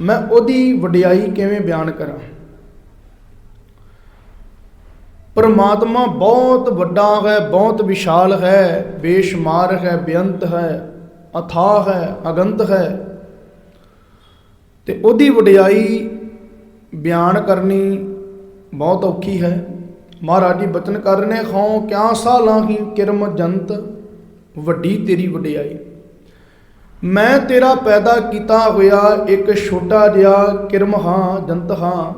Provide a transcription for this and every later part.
ਮੈਂ ਉਹਦੀ ਵਡਿਆਈ ਕਿਵੇਂ ਬਿਆਨ ਕਰਾਂ? ਪਰਮਾਤਮਾ ਬਹੁਤ ਵੱਡਾ ਹੈ, ਬਹੁਤ ਵਿਸ਼ਾਲ ਹੈ, ਬੇਸ਼ੁਮਾਰ ਹੈ, ਬੇਅੰਤ ਹੈ, ਅਥਾਹ ਹੈ, ਅਗੰਤ ਹੈ। ਤੇ ਉਹਦੀ ਵਡਿਆਈ ਬਿਆਨ ਕਰਨੀ ਬਹੁਤ ਔਖੀ ਹੈ। ਮਹਾਰਾਜ ਜੀ ਬਚਨ ਕਰ ਨੇ ਖਾਉ ਕਿਆ ਸਾਲਾਂ ਹੀ ਕਿਰਮ ਜੰਤ, ਵੱਡੀ ਤੇਰੀ ਵਡਿਆਈ। ਮੈਂ ਤੇਰਾ ਪੈਦਾ ਕੀਤਾ ਹੋਇਆ ਇੱਕ ਛੋਟਾ ਜਿਹਾ ਕਿਰਮ ਹਾਂ ਜੰਤ ਹਾਂ।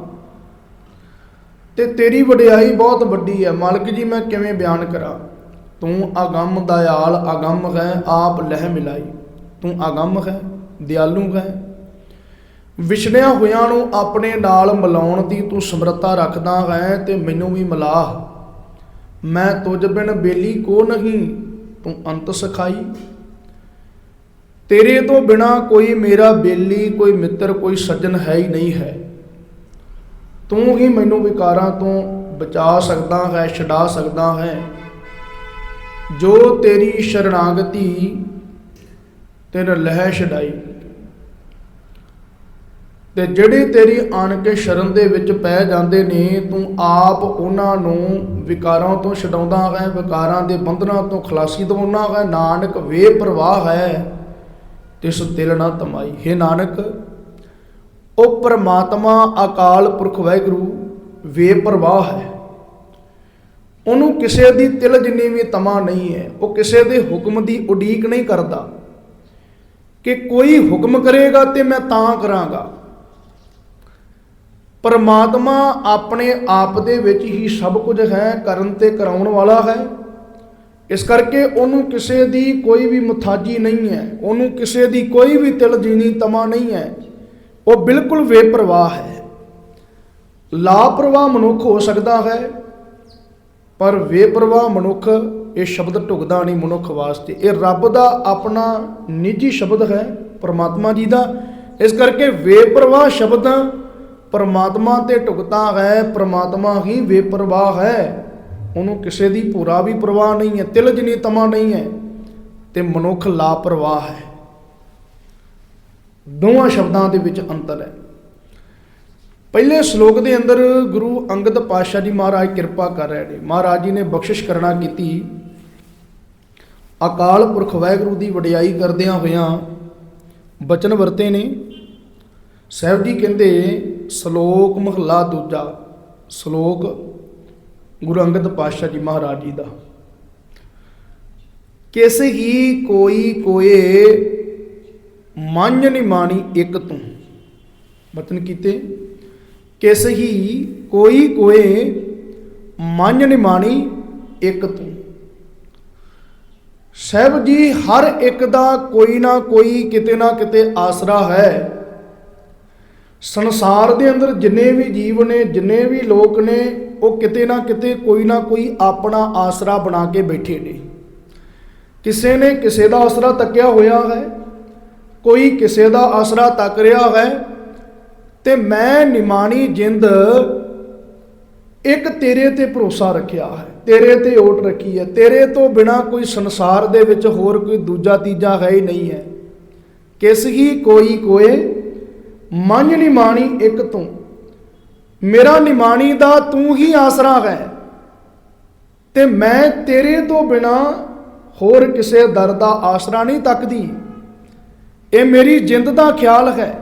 ਤੇ ਤੇਰੀ ਵਡਿਆਈ ਬਹੁਤ ਵੱਡੀ ਹੈ। ਮਾਲਕ ਜੀ, ਮੈਂ ਕਿਵੇਂ ਬਿਆਨ ਕਰਾਂ? ਤੂੰ ਅਗੰਮ ਦਇਆਲ, ਅਗੰਮ ਹੈ, ਆਪ ਲਹਿ ਮਿਲਾਈ। ਤੂੰ ਅਗੰਮ ਹੈ, ਦਿਆਲੂ ਹੈ। ਵਿਛੜਿਆ ਹੋਇਆਂ ਨੂੰ ਆਪਣੇ ਨਾਲ ਮਿਲਾਉਣ ਦੀ ਤੂੰ ਸਮਰੱਥਾ ਰੱਖਦਾ ਹੈ ਤੇ ਮੈਨੂੰ ਵੀ ਮਿਲਾ। ਮੈਂ ਤੁਝ ਬਿਨ ਬੇਲੀ ਕੋ ਨਹੀਂ, ਤੂੰ ਅੰਤ ਸਖਾਈ। ਤੇਰੇ ਤੋਂ ਬਿਨਾ ਕੋਈ ਮੇਰਾ ਬੇਲੀ, ਕੋਈ ਮਿੱਤਰ, ਕੋਈ ਸੱਜਣ ਹੈ ਹੀ ਨਹੀਂ ਹੈ। ਤੂੰ ਹੀ ਮੈਨੂੰ ਵਿਕਾਰਾਂ ਤੋਂ ਬਚਾ ਸਕਦਾ ਹੈ, ਛਡਾ ਸਕਦਾ ਹੈ। ਜੋ ਤੇਰੀ ਸ਼ਰਨਾਗਤੀ ਤੇਰਾ ਲਹਿ ਛਡਾਈ। ਤੇ ਜਿਹੜੇ ਤੇਰੀ ਆਣ ਕੇ ਸ਼ਰਨ ਦੇ ਵਿੱਚ ਪੈ ਜਾਂਦੇ ਨੇ, ਤੂੰ ਆਪ ਉਹਨਾਂ ਨੂੰ ਵਿਕਾਰਾਂ ਤੋਂ ਛਡਾਉਂਦਾ ਹੈ, ਵਿਕਾਰਾਂ ਦੇ ਬੰਧਨਾਂ ਤੋਂ ਖਲਾਸੀ ਦਿਵਾਉਂਦਾ ਹੈ। ਨਾਨਕ, ਵੇ ਪ੍ਰਵਾਹ ਹੈ। ਤਿਸ ਤਿਲ ਨਾ ਤਮਾਈ। ਹੈ ਨਾਨਕ, ਉਹ ਪ੍ਰਮਾਤਮਾ ਅਕਾਲ ਪੁਰਖ ਵਾਹਿਗੁਰੂ, ਵੇ ਪ੍ਰਵਾਹ ਹੈ। ਉਹਨੂੰ ਕਿਸੇ ਦੀ ਤਿਲ ਜਿੰਨੀ ਵੀ ਤਮਾ ਨਹੀਂ ਹੈ, ਉਹ ਕਿਸੇ ਦੇ ਹੁਕਮ ਦੀ ਉਡੀਕ ਨਹੀਂ ਕਰਦਾ। ਕਿ ਕੋਈ ਹੁਕਮ ਕਰੇਗਾ ਤੇ ਮੈਂ ਤਾਂ ਕਰਾਂਗਾ। ਪਰਮਾਤਮਾ ਆਪਣੇ ਆਪ ਦੇ ਵਿੱਚ ਹੀ ਸਭ ਕੁਝ ਹੈ, ਕਰਨ ਤੇ ਕਰਾਉਣ ਵਾਲਾ ਹੈ। ਇਸ ਕਰਕੇ ਉਹਨੂੰ ਕਿਸੇ ਦੀ ਕੋਈ ਵੀ ਮੁਥਾਜੀ ਨਹੀਂ ਹੈ, ਉਹਨੂੰ ਕਿਸੇ ਦੀ ਕੋਈ ਵੀ ਤਿਲ ਜੀਣੀ ਤਮਾ ਨਹੀਂ ਹੈ, ਉਹ ਬਿਲਕੁਲ ਬੇਪਰਵਾਹ ਹੈ। ਲਾਪਰਵਾਹ ਮਨੁੱਖ ਹੋ ਸਕਦਾ ਹੈ, ਪਰ ਬੇਪਰਵਾਹ ਮਨੁੱਖ ਇਹ ਸ਼ਬਦ ਢੁਕਦਾ ਨਹੀਂ ਮਨੁੱਖ ਵਾਸਤੇ। ਇਹ ਰੱਬ ਦਾ ਆਪਣਾ ਨਿੱਜੀ ਸ਼ਬਦ ਹੈ, ਪਰਮਾਤਮਾ ਜੀ ਦਾ। ਇਸ ਕਰਕੇ ਬੇਪਰਵਾਹ ਸ਼ਬਦ ਪਰਮਾਤਮਾ ਤੇ ਢੁਕਦਾ ਹੈ, ਪਰਮਾਤਮਾ ਹੀ ਬੇਪਰਵਾਹ ਹੈ। ਉਹਨੂੰ ਕਿਸੇ ਦੀ ਪੂਰਾ ਵੀ ਪਰਵਾਹ ਨਹੀਂ ਹੈ ਤਿਲ ਜਨੀ ਤਮਾ ਨਹੀਂ ਹੈ ਤੇ ਮਨੁੱਖ ਲਾਪਰਵਾਹ ਹੈ। ਦੋਵਾਂ ਸ਼ਬਦਾਂ ਦੇ ਵਿੱਚ ਅੰਤਰ ਹੈ। ਪਹਿਲੇ ਸ਼ਲੋਕ ਦੇ ਅੰਦਰ ਗੁਰੂ ਅੰਗਦ ਪਾਤਸ਼ਾਹ ਜੀ ਮਹਾਰਾਜ ਕਿਰਪਾ ਕਰ ਰਹੇ ਨੇ। ਮਹਾਰਾਜ ਜੀ ਨੇ ਬਖਸ਼ਿਸ਼ ਕਰਨਾ ਕੀਤੀ। ਅਕਾਲ ਪੁਰਖ ਵਾਹਿਗੁਰੂ ਦੀ ਵਡਿਆਈ ਕਰਦਿਆਂ ਹੋਇਆਂ ਬਚਨ ਵਰਤੇ ਨੇ। ਸਾਹਿਬ ਜੀ ਕਹਿੰਦੇ, ਸ਼ਲੋਕ ਮਹਲਾ ਦੂਜਾ, ਸ਼ਲੋਕ ਗੁਰੂ ਅੰਗਦ ਪਾਤਸ਼ਾਹ ਜੀ ਮਹਾਰਾਜ ਜੀ ਦਾ। ਕਿਸ ਹੀ ਕੋਈ ਕੋਏ ਮੰਨ ਨੀ ਮਾਣੀ ਇੱਕ ਤੂੰ। ਬਚਨ ਕੀਤੇ, ਕਿਸ ਹੀ ਕੋਈ ਕੋਏ ਮੰਨ ਨੀ ਮਾਣੀ ਇੱਕ ਤੂੰ। ਸਾਹਿਬ ਜੀ, ਹਰ ਇੱਕ ਦਾ ਕੋਈ ਨਾ ਕੋਈ ਕਿਤੇ ਨਾ ਕਿਤੇ ਆਸਰਾ ਹੈ। ਸੰਸਾਰ ਦੇ ਅੰਦਰ ਜਿੰਨੇ ਵੀ ਜੀਵ ਨੇ, ਜਿੰਨੇ ਵੀ ਲੋਕ ਨੇ, ਉਹ ਕਿਤੇ ਨਾ ਕਿਤੇ ਕੋਈ ਨਾ ਕੋਈ ਆਪਣਾ ਆਸਰਾ ਬਣਾ ਕੇ ਬੈਠੇ ਨੇ। ਕਿਸੇ ਨੇ ਕਿਸੇ ਦਾ ਆਸਰਾ ਤੱਕਿਆ ਹੋਇਆ ਹੈ, ਕੋਈ ਕਿਸੇ ਦਾ ਆਸਰਾ ਤੱਕ ਰਿਹਾ ਹੈ ਤੇ ਮੈਂ ਨਿਮਾਣੀ ਜਿੰਦ ਇੱਕ ਤੇਰੇ ਤੇ ਭਰੋਸਾ ਰੱਖਿਆ ਹੈ, ਤੇਰੇ ਤੇ ਓਟ ਰੱਖੀ ਹੈ। ਤੇਰੇ ਤੋਂ ਬਿਨਾ ਕੋਈ ਸੰਸਾਰ ਦੇ ਵਿੱਚ ਹੋਰ ਕੋਈ ਦੂਜਾ ਤੀਜਾ ਹੈ ਹੀ ਨਹੀਂ ਹੈ। ਕਿਸ ਹੀ ਕੋਈ ਕੋਏ ਮੰਝ ਨਿਮਾਣੀ ਇੱਕ ਤੂੰ। ਮੇਰਾ ਨਿਮਾਣੀ ਦਾ ਤੂੰ ਹੀ ਆਸਰਾ ਹੈ। ਤੇ ਮੈਂ ਤੇਰੇ ਤੋਂ ਬਿਨਾ ਹੋਰ ਕਿਸੇ ਦਰ ਦਾ ਆਸਰਾ ਨਹੀਂ ਤੱਕਦੀ। ਇਹ ਮੇਰੀ ਜਿੰਦ ਦਾ ਖਿਆਲ ਹੈ।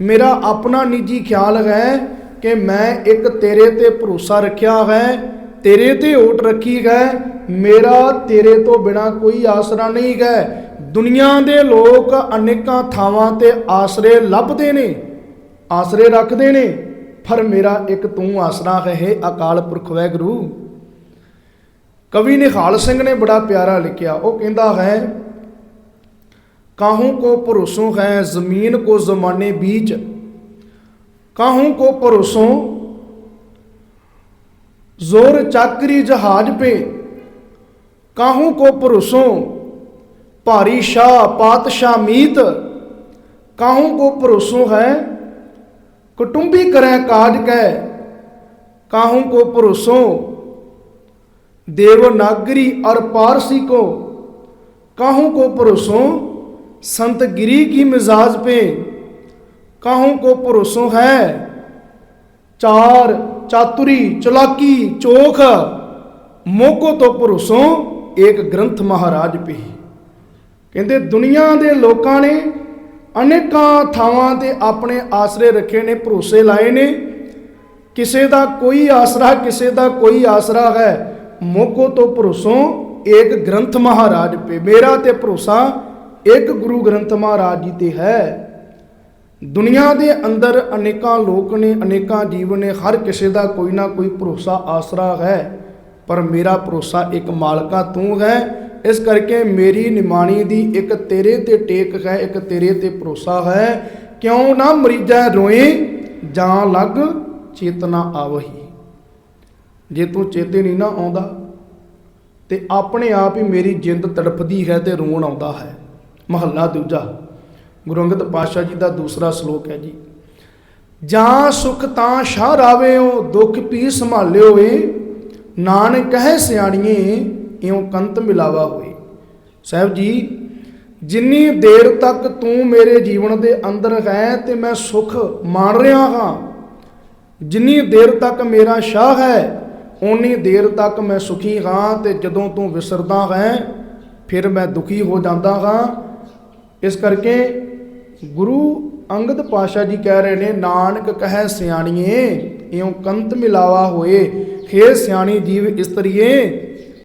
ਮੇਰਾ ਆਪਣਾ ਨਿੱਜੀ ਖਿਆਲ ਹੈ ਕਿ ਮੈਂ ਇੱਕ ਤੇਰੇ ਤੇ ਭਰੋਸਾ ਰੱਖਿਆ ਹੈ। ਤੇਰੇ ਤੇ ਓਟ ਰੱਖੀ ਹੈ। ਮੇਰਾ ਤੇਰੇ ਤੋਂ ਬਿਨਾ ਕੋਈ ਆਸਰਾ ਨਹੀਂ ਹੈ। ਦੁਨੀਆਂ ਦੇ ਲੋਕ ਅਨੇਕਾਂ ਥਾਵਾਂ ਤੇ ਆਸਰੇ ਲੱਭਦੇ ਨੇ, ਆਸਰੇ ਰੱਖਦੇ ਨੇ, ਪਰ ਮੇਰਾ ਇੱਕ ਤੂੰ ਆਸਰਾ ਹੈ ਅਕਾਲ ਪੁਰਖ ਵੈ ਕਵੀ ਨਿਹਾਲ ਸਿੰਘ ਨੇ ਬੜਾ ਪਿਆਰਾ ਲਿਖਿਆ, ਉਹ ਕਹਿੰਦਾ ਹੈ, ਕਾਹੂ ਕੋ ਭਰੋਸੋਂ ਹੈ ਜ਼ਮੀਨ ਕੋ ਜ਼ਮਾਨੇ ਵਿੱਚ ਕਾਹੂ ਕੋ ਭਰੋਸੋਂ ਜ਼ੋਰ ਚਾਕਰੀ ਜਹਾਜ਼ ਪੇ, ਕਾਹੂ ਕੋ ਭਰੋਸੋਂ भारी शाह पातशाह मीत काहू को भरोसो है कुटुंबी करें काज कह काहू को भरोसों देवनागरी और पारसी को काहू को भरोसों संत गिरी की मिजाज पे काहू को भरोसों है चार चातुरी चलाकी चोख मोको तो भरोसों एक ग्रंथ महाराज पे ही ਕਹਿੰਦੇ ਦੁਨੀਆ ਦੇ ਲੋਕਾਂ ਨੇ ਅਨੇਕਾਂ ਥਾਵਾਂ ਤੇ ਆਪਣੇ ਆਸਰੇ ਰੱਖੇ ਨੇ, ਭਰੋਸੇ ਲਾਏ ਨੇ। ਕਿਸੇ ਦਾ ਕੋਈ ਆਸਰਾ, ਕਿਸੇ ਦਾ ਕੋਈ ਆਸਰਾ ਹੈ, ਮੋਕੋ ਤੋਂ ਭਰੋਸੋਂ ਇੱਕ ਗ੍ਰੰਥ ਮਹਾਰਾਜ ਪੇ। ਮੇਰਾ ਤੇ ਭਰੋਸਾ ਇੱਕ ਗੁਰੂ ਗ੍ਰੰਥ ਮਹਾਰਾਜ ਜੀ ਤੇ ਹੈ। ਦੁਨੀਆ ਦੇ ਅੰਦਰ ਅਨੇਕਾਂ ਲੋਕ ਨੇ, ਅਨੇਕਾਂ ਜੀਵ ਨੇ, ਹਰ ਕਿਸੇ ਦਾ ਕੋਈ ਨਾ ਕੋਈ ਭਰੋਸਾ, ਆਸਰਾ ਹੈ। ਪਰ ਮੇਰਾ ਭਰੋਸਾ ਇੱਕ ਮਾਲਕਾ ਤੂੰ ਹੈ ਇਸ ਕਰਕੇ ਮੇਰੀ ਨਿਮਾਣੀ ਦੀ ਇੱਕ ਤੇਰੇ ਤੇ ਟੇਕ ਹੈ, ਇੱਕ ਤੇਰੇ ਤੇ ਭਰੋਸਾ ਹੈ। ਕਿਉਂ ਨਾ ਮਰੀਜਾ ਰੋਏ ਜਾਂ ਲੱਗ ਚੇਤਨਾ ਆਵਹੀ। ਜੇ ਤੂੰ ਚੇਤੇ ਨਹੀਂ ਨਾ ਆਉਂਦਾ, ਤੇ ਆਪਣੇ ਆਪ ਹੀ ਮੇਰੀ ਜਿੰਦ ਤੜਫਦੀ ਹੈ ਤੇ ਰੋਣ ਆਉਂਦਾ ਹੈ। ਮਹੱਲਾ ਦੂਜਾ, ਗੁਰੂ ਅੰਗਦ ਪਾਤਸ਼ਾਹ ਜੀ ਦਾ ਦੂਸਰਾ ਸ਼ਲੋਕ ਹੈ ਜੀ। ਜਾਂ ਸੁਖ ਤਾਂ ਸ਼ਾਹ ਰਾਵੇਓ ਦੁੱਖ ਪੀ ਸੰਭਾਲਿਓ ਏ ਨਾਨਕ ਕਹੇ ਸਿਆਣੀਏ ਇਉਂ ਕੰਤ ਮਿਲਾਵਾ ਹੋਏ। ਸਾਹਿਬ ਜੀ, ਜਿੰਨੀ ਦੇਰ ਤੱਕ ਤੂੰ ਮੇਰੇ ਜੀਵਨ ਦੇ ਅੰਦਰ ਹੈ ਤੇ ਮੈਂ ਸੁਖ ਮਾਣ ਰਿਹਾ ਹਾਂ, ਜਿੰਨੀ ਦੇਰ ਤੱਕ ਮੇਰਾ ਸ਼ਾਹ ਹੈ ਉਨੀ ਦੇਰ ਤੱਕ ਮੈਂ ਸੁਖੀ ਹਾਂ ਤੇ ਜਦੋਂ ਤੂੰ ਵਿਸਰਦਾ ਹੈ, ਫਿਰ ਮੈਂ ਦੁਖੀ ਹੋ ਜਾਂਦਾ ਹਾਂ। ਇਸ ਕਰਕੇ ਗੁਰੂ ਅੰਗਦ ਪਾਸ਼ਾ ਜੀ ਕਹਿ ਰਹੇ ਨੇ, ਨਾਨਕ ਕਹੈ ਸਿਆਣੀਏ, ਇਉਂ ਕੰਤ ਮਿਲਾਵਾ ਹੋਏ। ਖੇ ਸਿਆਣੀ ਜੀਵ ਇਸਤਰੀਏ